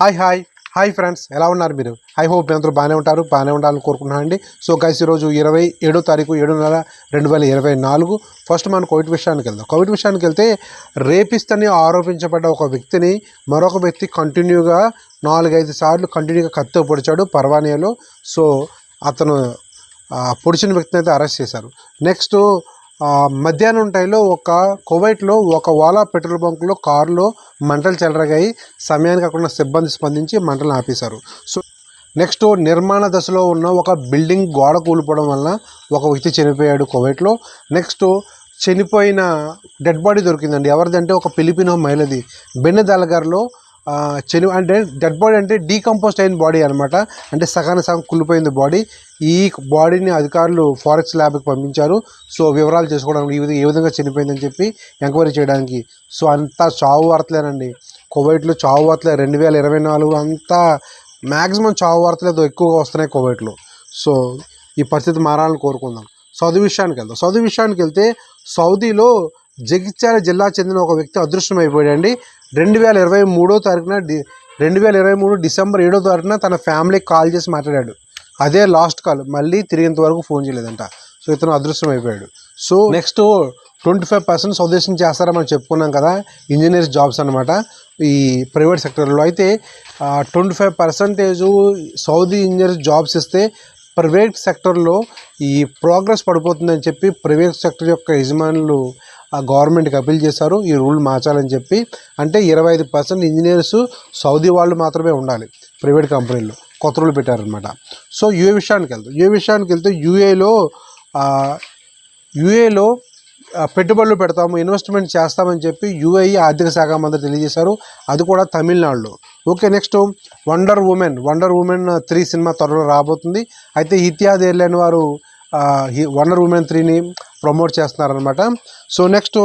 Hi hi hi friends ఎలా ఉన్నారు మీరు? ఐ హోప్ మీ అందరూ బాగానే ఉంటారు బాగానే ఉండాలని కోరుకుంటున్నానండి. సో గైస్ ఈరోజు ఇరవై ఏడో తారీఖు ఏడు నెల రెండు వేల ఇరవై నాలుగు. ఫస్ట్ మనం కోవిడ్ విషయానికి వెళ్దాం. కోవిడ్ విషయానికి వెళ్తే రేపిస్తని ఆరోపించబడ్డ ఒక వ్యక్తిని మరొక వ్యక్తి కంటిన్యూగా నాలుగైదు సార్లు కంటిన్యూగా కత్తితో పొడిచాడు పర్వానియాలో సో అతను పొడిచిన వ్యక్తిని అయితే అరెస్ట్ చేశారు. నెక్స్ట్ మధ్యాహ్నం టైంలో ఒక కువైట్లో ఒక ఓలా పెట్రోల్ బంక్లో కారులో మంటలు చెలరగాయి. సమయానికి అక్కడ సిబ్బంది స్పందించి మంటలను ఆపేశారు. సో నెక్స్ట్ నిర్మాణ దశలో ఉన్న ఒక బిల్డింగ్ గోడ కూలిపోవడం వలన ఒక వ్యక్తి చనిపోయాడు కువైట్లో. నెక్స్ట్ చనిపోయిన డెడ్ బాడీ దొరికిందండి. ఎవరిదంటే ఒక ఫిలిపినో మహిళది. బెన్నెదలగర్లో ఆ, చని అంటే డెడ్ బాడీ అంటే డీకంపోస్ట్ అయిన బాడీ అనమాట అంటే సగాన సగం కుళ్ళిపోయింది బాడీ ఈ బాడీని అధికారులు ఫారెస్ట్ ల్యాబ్కి పంపించారు. సో వివరాలు చేసుకోవడానికి ఈ విధంగా ఏ విధంగా చనిపోయిందని చెప్పి ఎంక్వైరీ చేయడానికి. సో అంతా చావు వార్తలేనండి. కువైట్లో చావు వార్తలే. రెండు వేల ఇరవై నాలుగు అంతా మ్యాక్సిమం చావు వార్తలు ఎక్కువగా వస్తున్నాయి కువైట్లో. సో ఈ పరిస్థితి మారాలని కోరుకుందాం. సౌదీ విషయానికి వెళ్దాం. సౌదీ విషయానికి వెళ్తే సౌదీలో జగిత్యాల జిల్లా చెందిన ఒక వ్యక్తి అదృష్టం అయిపోయాడండి. రెండు వేల ఇరవై మూడో తారీఖున డి రెండు వేల ఇరవై మూడు డిసెంబర్ ఏడో తారీఖున తన ఫ్యామిలీకి కాల్ చేసి మాట్లాడాడు. అదే లాస్ట్ కాల్. మళ్ళీ తిరిగేంత వరకు ఫోన్ చేయలేదంట. సో ఇతను అదృష్టం అయిపోయాడు so next twenty five percent స్వదేశం చేస్తారని మనం చెప్పుకున్నాం కదా ఇంజనీర్స్ జాబ్స్ అనమాట ఈ ప్రైవేట్ సెక్టర్లో. అయితే twenty five percentage Saudi engineers jobs ఇస్తే ప్రైవేట్ సెక్టర్లో ఈ ప్రోగ్రెస్ పడిపోతుందని చెప్పి ప్రైవేట్ సెక్టర్ యొక్క యజమానులు ఆ గవర్నమెంట్కి అప్పీల్ చేశారు. ఈ రూల్ మార్చాలని చెప్పి. అంటే ఇరవై ఐదు పర్సెంట్ ఇంజనీర్స్ సౌదీ వాళ్ళు మాత్రమే ఉండాలి. ప్రైవేట్ కంపెనీల్లో కొత్త రూల్ పెట్టారనమాట సో యూఏ విషయానికి వెళ్తాం యూఏ విషయానికి వెళ్తే యూఏలో యూఏలో పెట్టుబడులు పెడతాము ఇన్వెస్ట్మెంట్ చేస్తామని చెప్పి యూఏఈ ఆర్థిక శాఖ మంత్రి తెలియజేశారు. అది కూడా తమిళనాడులో. Okay next wonder woman. Wonder woman three cinema త్వరలో రాబోతుంది. అయితే ఇతిహాద్ ఎయిర్లైన్ వారు వండర్ ఉమెన్ త్రీని ప్రమోట్ చేస్తున్నారనమాట సో నెక్స్ట్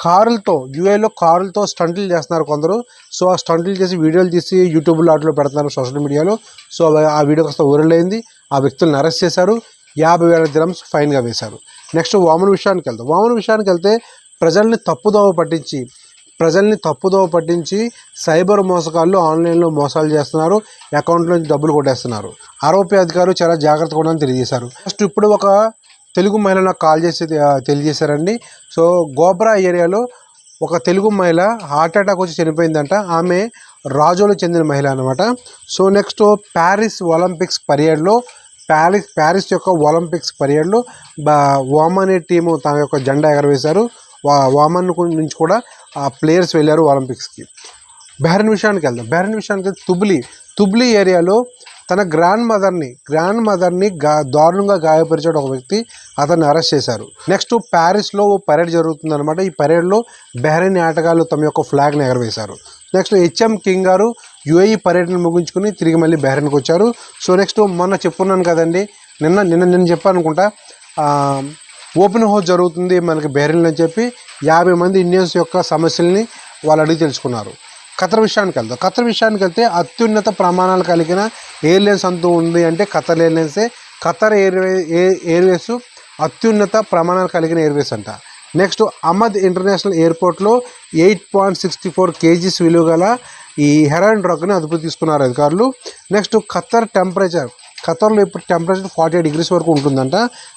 కారులతో యూఏలో కారులతో స్టంట్లు చేస్తున్నారు కొందరు. సో ఆ స్టంట్లు చేసి వీడియోలు తీసి యూట్యూబ్లో వాటిలో పెడుతున్నారు సోషల్ మీడియాలో. సో ఆ వీడియో కాస్త వైరల్ అయింది ఆ వ్యక్తులను అరెస్ట్ చేశారు. యాభై వేల దిరమ్స్ ఫైన్గా వేశారు. నెక్స్ట్ వామన్ విషయానికి వెళ్తాం వామన్ విషయానికి వెళ్తే ప్రజల్ని తప్పుదోవ పట్టించి ప్రజల్ని తప్పుదోవ పట్టించి సైబర్ మోసగాళ్ళు ఆన్లైన్లో మోసాలు చేస్తున్నారు అకౌంట్లో నుంచి డబ్బులు కొట్టేస్తున్నారు. ఆరోపి అధికారులు చాలా జాగ్రత్తగా ఉండాలని తెలియజేశారు. ఫస్ట్ ఇప్పుడు ఒక తెలుగు మహిళ నాకు కాల్ చేసి తెలియజేశారండి. సో గోబ్రా ఏరియాలో ఒక తెలుగు మహిళ హార్ట్ అటాక్ వచ్చి చనిపోయిందంట. ఆమె రాజోలు చెందిన మహిళ అనమాట సో నెక్స్ట్ ప్యారిస్ ఒలింపిక్స్ పర్యడ్లో ప్యారిస్ ప్యారిస్ యొక్క ఒలింపిక్స్ పర్యడ్లో బా ఓమన్ టీము తన యొక్క జెండా ఎగరవేశారు. వామన్ నుంచి కూడా ఆ ప్లేయర్స్ వెళ్ళారు ఒలింపిక్స్కి. బెహరన్ విషయానికి వెళ్దాం. బెహరన్ విషయానికి వెళ్తే తుబ్లీ. తుబ్లీ ఏరియాలో తన గ్రాండ్ మదర్ని గ్రాండ్ మదర్ని గా దారుణంగా గాయపరిచాడు ఒక వ్యక్తి. అతన్ని అరెస్ట్ చేశారు. నెక్స్ట్ ప్యారిస్లో ఓ పరేడ్ జరుగుతుంది అనమాట ఈ పరేడ్లో బెహ్రైన్ ఆటగాళ్ళు తమ యొక్క ఫ్లాగ్ని ఎగరవేశారు. నెక్స్ట్ హెచ్ఎం కింగ్ గారు యుఏఈ పర్యటన ముగించుకుని తిరిగి మళ్ళీ బెహరీన్కి వచ్చారు. సో నెక్స్ట్ మొన్న చెప్పున్నాను కదండి. నిన్న నిన్న నేను చెప్పాను అనుకుంటా ఓపెన్ హౌస్ జరుగుతుంది మనకి బెహ్రైన్లో అని చెప్పి యాభై మంది ఇండియన్స్ యొక్క సమస్యల్ని వాళ్ళు అడిగి తెలుసుకున్నారు. ఖతర్ విషయానికి వెళ్తాం ఖతర్ విషయానికి వెళ్తే అత్యున్నత ప్రమాణాలు కలిగిన ఎయిర్లైన్స్ అంటూ ఉంది అంటే ఖతర్ ఎయిర్లైన్సే ఖతర్ ఎయిర్వే ఎయిర్వేస్ అత్యున్నత ప్రమాణాలు కలిగిన ఎయిర్వేస్ అంట. నెక్స్ట్ అహ్మద్ ఇంటర్నేషనల్ ఎయిర్పోర్ట్లో eight point sixty four KGs విలువ గల ఈ హెరాయిన్ డ్రగ్ని అదుపు తీసుకున్నారు అధికారులు. నెక్స్ట్ ఖతర్ టెంపరేచర్ ఖతర్లో ఇప్పుడు టెంపరేచర్ ఫార్టీ ఎయిట్ డిగ్రీస్ వరకు ఉంటుందంట.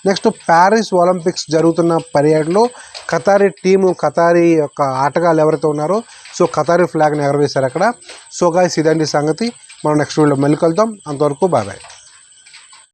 నెక్స్ట్ ప్యారిస్ ఒలింపిక్స్ జరుగుతున్న పర్యాటలో ఖతారీ టీము ఖతారీ యొక్క ఆటగాళ్ళు ఎవరైతే ఉన్నారో సో ఖతారీ ఫ్లాగ్ని ఎగరవేశారు అక్కడ. సో గాయస్ ఇదండి సంగతి. మనం నెక్స్ట్ వీడియో మళ్ళీ కలుద్దాం. అంతవరకు బాబాయ్